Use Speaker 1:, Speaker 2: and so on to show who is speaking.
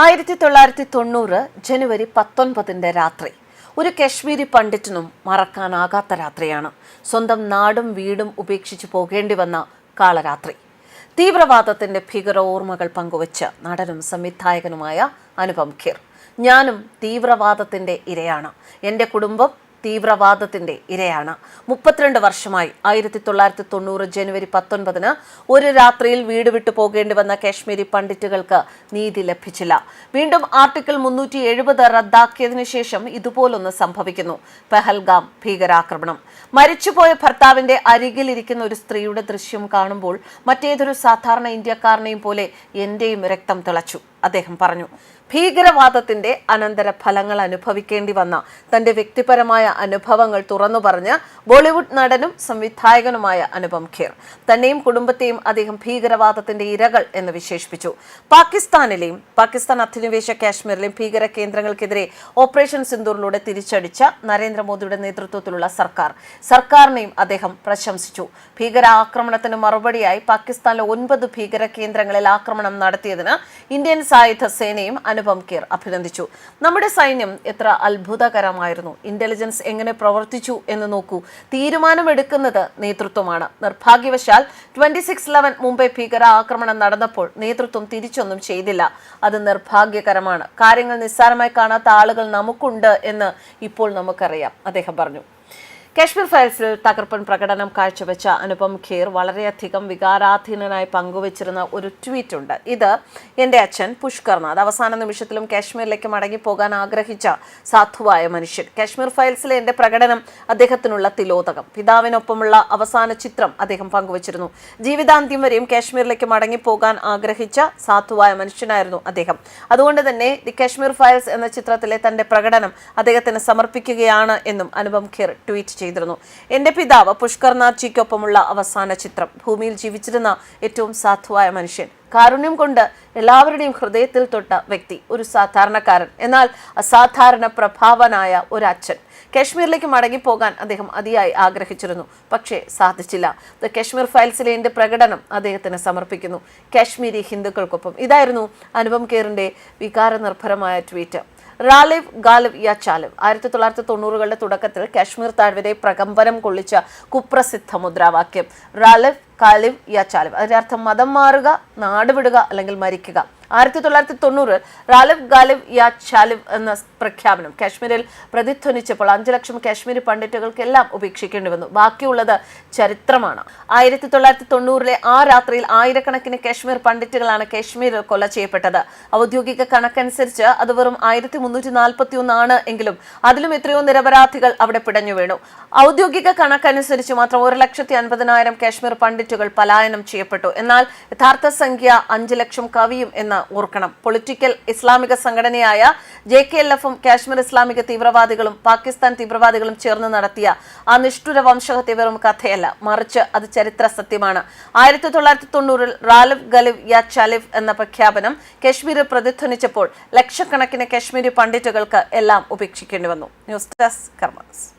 Speaker 1: ആയിരത്തി തൊള്ളായിരത്തി തൊണ്ണൂറ് ജനുവരി പത്തൊൻപതിന്റെ രാത്രി. ഒരു കശ്മീരി പണ്ഡിറ്റിനും മറക്കാനാകാത്ത രാത്രിയാണ്. സ്വന്തം നാടും വീടും ഉപേക്ഷിച്ച് പോകേണ്ടി വന്ന കാളരാത്രി. തീവ്രവാദത്തിന്റെ ഭീകര ഓർമ്മകൾ പങ്കുവച്ച് നടനും സംവിധായകനുമായ അനുപം ഖീർ. ഞാനും തീവ്രവാദത്തിന്റെ ഇരയാണ്. എന്റെ കുടുംബം തീവ്രവാദത്തിന്റെ ഇരയാണ്. മുപ്പത്തിരണ്ട് വർഷമായി ആയിരത്തി തൊള്ളായിരത്തി തൊണ്ണൂറ് ജനുവരി പത്തൊൻപതിന് ഒരു രാത്രിയിൽ വീട് വിട്ടു പോകേണ്ടി വന്ന കാശ്മീരി പണ്ഡിറ്റുകൾക്ക് നീതി ലഭിച്ചില്ല. വീണ്ടും ആർട്ടിക്കിൾ മുന്നൂറ്റി എഴുപത് റദ്ദാക്കിയതിനു ശേഷം ഇതുപോലൊന്ന് സംഭവിക്കുന്നു. പെഹൽഗാം ഭീകരാക്രമണം. മരിച്ചുപോയ ഭർത്താവിന്റെ അരികിലിരിക്കുന്ന ഒരു സ്ത്രീയുടെ ദൃശ്യം കാണുമ്പോൾ മറ്റേതൊരു സാധാരണ ഇന്ത്യക്കാരനെയും പോലെ എന്റെയും രക്തം തിളച്ചു. അദ്ദേഹം പറഞ്ഞു. ഭീകരവാദത്തിന്റെ അനന്തര ഫലങ്ങൾ അനുഭവിക്കേണ്ടി വന്ന തന്റെ വ്യക്തിപരമായ അനുഭവങ്ങൾ തുറന്നു പറഞ്ഞ് ബോളിവുഡ് നടനും സംവിധായകനുമായ അനുപം ഖേർ. തന്നെയും കുടുംബത്തെയും അദ്ദേഹം ഭീകരവാദത്തിന്റെ ഇരകൾ എന്ന് വിശേഷിപ്പിച്ചു. പാകിസ്ഥാനിലെയും പാകിസ്ഥാൻ അധിനിവേശ കാശ്മീരിലെയും ഭീകര കേന്ദ്രങ്ങൾക്കെതിരെ ഓപ്പറേഷൻ സിന്ദൂറിലൂടെ തിരിച്ചടിച്ച നരേന്ദ്രമോദിയുടെ നേതൃത്വത്തിലുള്ള സർക്കാർ. സർക്കാരിനെയും അദ്ദേഹം പ്രശംസിച്ചു. ഭീകര ഭീകരാക്രമണത്തിന് മറുപടിയായി പാകിസ്ഥാനിലെ ഒൻപത് ഭീകര കേന്ദ്രങ്ങളിൽ ആക്രമണം നടത്തിയതിന് ഇന്ത്യൻ സായുധ സേനയും അനുപം കേർ അഭിനന്ദിച്ചു. നമ്മുടെ സൈന്യം എത്ര അത്ഭുതകരമായിരുന്നു. ഇന്റലിജൻസ് എങ്ങനെ പ്രവർത്തിച്ചു എന്ന് നോക്കൂ. തീരുമാനമെടുക്കുന്നത് നേതൃത്വമാണ്. നിർഭാഗ്യവശാൽ ട്വന്റി സിക്സ് ലെവൻ മുംബൈ ഭീകര ആക്രമണം നടന്നപ്പോൾ നേതൃത്വം തിരിച്ചൊന്നും ചെയ്തില്ല. അത് നിർഭാഗ്യകരമാണ്. കാര്യങ്ങൾ നിസ്സാരമായി കാണാത്ത ആളുകൾ നമുക്കുണ്ട് എന്ന് ഇപ്പോൾ നമുക്കറിയാം. അദ്ദേഹം പറഞ്ഞു. കാശ്മീർ ഫയൽസിൽ തകർപ്പൻ പ്രകടനം കാഴ്ചവെച്ച അനുപം ഖേർ വളരെയധികം വികാരാധീനനായി പങ്കുവച്ചിരുന്ന ഒരു ട്വീറ്റ് ഉണ്ട്. ഇത് എന്റെ അച്ഛൻ പുഷ്കർനാഥ്. അവസാന നിമിഷത്തിലും കാശ്മീരിലേക്ക് മടങ്ങിപ്പോകാൻ ആഗ്രഹിച്ച സാധുവായ മനുഷ്യൻ. കാശ്മീർ ഫയൽസിലെ എന്റെ പ്രകടനം അദ്ദേഹത്തിനുള്ള തിലോതകം പിതാവിനൊപ്പമുള്ള അവസാന ചിത്രം അദ്ദേഹം പങ്കുവച്ചിരുന്നു. ജീവിതാന്ത്യം വരെയും കാശ്മീരിലേക്ക് മടങ്ങിപ്പോകാൻ ആഗ്രഹിച്ച സാധുവായ മനുഷ്യനായിരുന്നു അദ്ദേഹം. അതുകൊണ്ട് തന്നെ ദി കാശ്മീർ ഫയൽസ് എന്ന ചിത്രത്തിലെ തന്റെ പ്രകടനം അദ്ദേഹത്തിന് സമർപ്പിക്കുകയാണ് എന്നും അനുപം ഖേർ ട്വീറ്റ് ചെയ്തിരുന്നു. എന്റെ പിതാവ് പുഷ്കർനാഥ് ജിക്കൊപ്പമുള്ള അവസാന ചിത്രം. ഭൂമിയിൽ ജീവിച്ചിരുന്ന ഏറ്റവും സാധുവായ മനുഷ്യൻ. കാരുണ്യം കൊണ്ട് എല്ലാവരുടെയും ഹൃദയത്തിൽ തൊട്ട വ്യക്തി. ഒരു സാധാരണക്കാരൻ. എന്നാൽ അസാധാരണ പ്രഭാവനായ ഒരു അച്ഛൻ കാശ്മീരിലേക്ക് മടങ്ങിപ്പോകാൻ അദ്ദേഹം അതിയായി ആഗ്രഹിച്ചിരുന്നു. പക്ഷേ സാധിച്ചില്ല. ദ കശ്മീർ ഫയൽസിലെ എന്റെ പ്രകടനം അദ്ദേഹത്തിന് സമർപ്പിക്കുന്നു. കാശ്മീരി ഹിന്ദുക്കൾക്കൊപ്പം. ഇതായിരുന്നു അനുപം കേറിന്റെ വികാരനിർഭരമായ ട്വീറ്റ്. റാലിവ് ഗാലിവ് യാ ചാലിവ്. ആയിരത്തി തൊള്ളായിരത്തി തൊണ്ണൂറുകളുടെ തുടക്കത്തിൽ കാശ്മീർ താഴ്വരെ പ്രകമ്പനം കൊള്ളിച്ച കുപ്രസിദ്ധ മുദ്രാവാക്യം. റാലിവ് കാലിവ് യാ ചാലിവ്. അതിന്റെ അർത്ഥം മതം മാറുക നാടുവിടുക അല്ലെങ്കിൽ മരിക്കുക. ആയിരത്തി തൊള്ളായിരത്തി തൊണ്ണൂറ് റാലിവ് ഗാലിവ് യാ ചാലിവ് എന്ന പ്രഖ്യാപനം കാശ്മീരിൽ പ്രതിധ്വനിച്ചപ്പോൾ അഞ്ചു ലക്ഷം കാശ്മീരി പണ്ഡിറ്റുകൾക്കെല്ലാം ഉപേക്ഷിക്കേണ്ടി വന്നു ബാക്കിയുള്ളത് ചരിത്രമാണ്. ആയിരത്തി തൊള്ളായിരത്തി തൊണ്ണൂറിലെ ആ രാത്രിയിൽ ആയിരക്കണക്കിന് കാശ്മീർ പണ്ഡിറ്റുകളാണ് കാശ്മീരിൽ കൊല ചെയ്യപ്പെട്ടത്. ഔദ്യോഗിക കണക്കനുസരിച്ച് അത് വെറും ആയിരത്തി മുന്നൂറ്റി നാൽപ്പത്തി ഒന്നാണ് എങ്കിലും അതിലും എത്രയോ നിരപരാധികൾ അവിടെ പിടഞ്ഞു വീണു. ഔദ്യോഗിക കണക്കനുസരിച്ച് മാത്രം ഒരു ലക്ഷത്തി അൻപതിനായിരം കാശ്മീർ പണ്ഡിറ്റുകൾ പലായനം ചെയ്യപ്പെട്ടു. എന്നാൽ യഥാർത്ഥ സംഖ്യ അഞ്ചു ലക്ഷം കവിയും എന്ന് ഓർക്കണം. പൊളിറ്റിക്കൽ ഇസ്ലാമിക സംഘടനയായ ജെ കെ എൽ എഫും കാശ്മീർ ഇസ്ലാമിക തീവ്രവാദികളും പാകിസ്ഥാൻ തീവ്രവാദികളും ചേർന്ന് നടത്തിയ ആ നിഷ്ഠുര വംശഹത്യ വെറും കഥയല്ല. മറിച്ച് അത് ചരിത്ര സത്യമാണ്. ആയിരത്തി തൊള്ളായിരത്തി തൊണ്ണൂറിൽ റാലിഫ് ഗലിഫ് യാ ചലിഫ് എന്ന പ്രഖ്യാപനം കശ്മീരിൽ പ്രതിധ്വനിച്ചപ്പോൾ ലക്ഷക്കണക്കിന് കശ്മീരി പണ്ഡിറ്റുകൾക്ക് എല്ലാം ഉപേക്ഷിക്കേണ്ടി വന്നു. News desk കർമ്മസ്